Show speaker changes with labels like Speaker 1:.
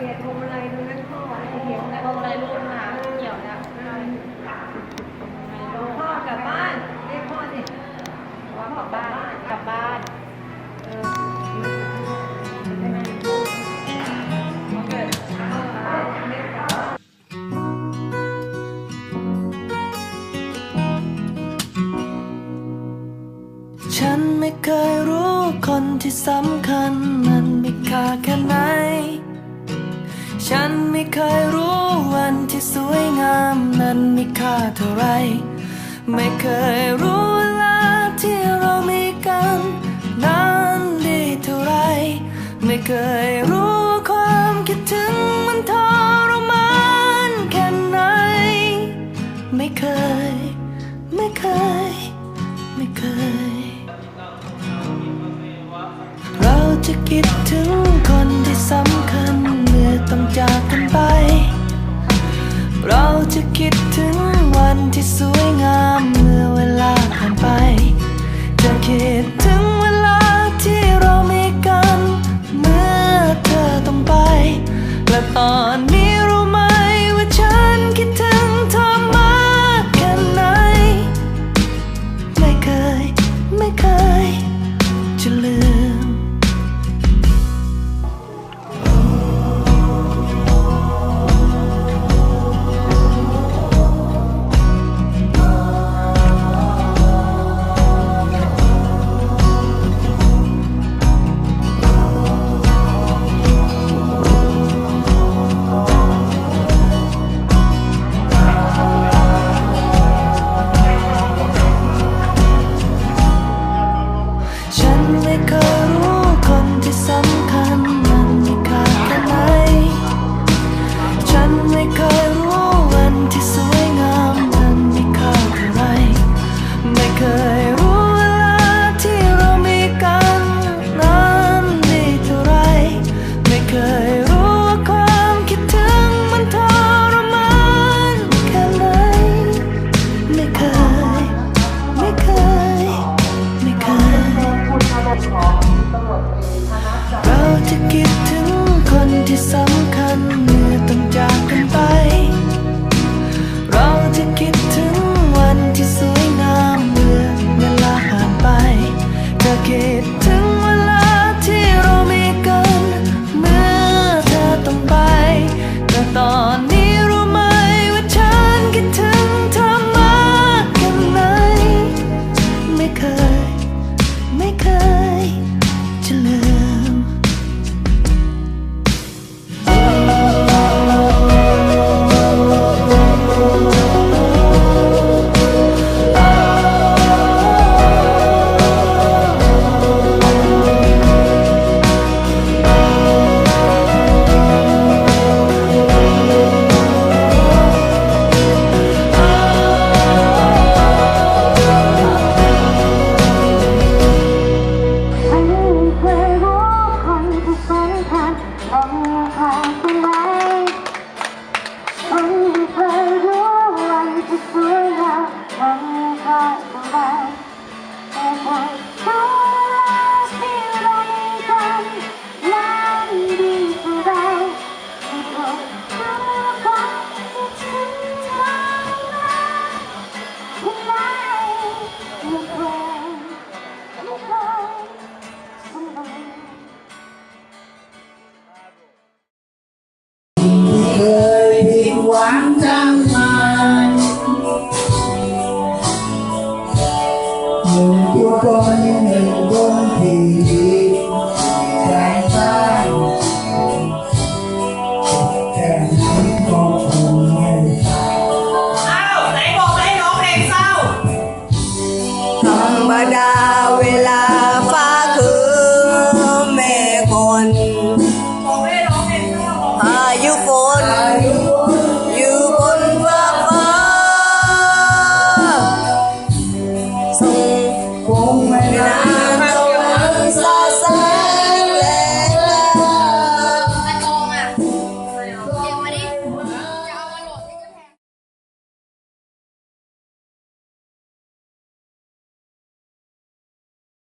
Speaker 1: เปลี่ยนพวงมาลัยตรงนั้นพ่อเหี่ยว
Speaker 2: แต่
Speaker 1: แล้ว
Speaker 2: พวงมาลัยรุ่นหาเกี่ยวแล้ว
Speaker 1: พ่อกลับบ้านเรียกพ่อสิ
Speaker 2: ว่ากลับบ้านกลับบ้าน
Speaker 3: ฉันไม่เคยรู้คนที่สำคัญมันมีค่าแค่ไหน ฉันไม่เคยรู้วันที่สวยงามนั้นมีค่าเท่าไร ไม่เคยรู้เวลาที่เรามีกันนั้นดีเท่าไร ไม่เคยรู้ความคิดถึงมันทรมานแค่ไหน ไม่เคย ไม่เคย ไม่เคย เราจะคิดถึงคนที่สำคัญ จากกันไป เราจะคิดถึงวันที่สวยงามเมื่อเวลาผ่านไป จะคิดถึงเวลาที่เรามีกัน เมื่อเธอต้องไป และตอนนี้ จะคิดถึงคนที่สำคัญ
Speaker 4: Yeah.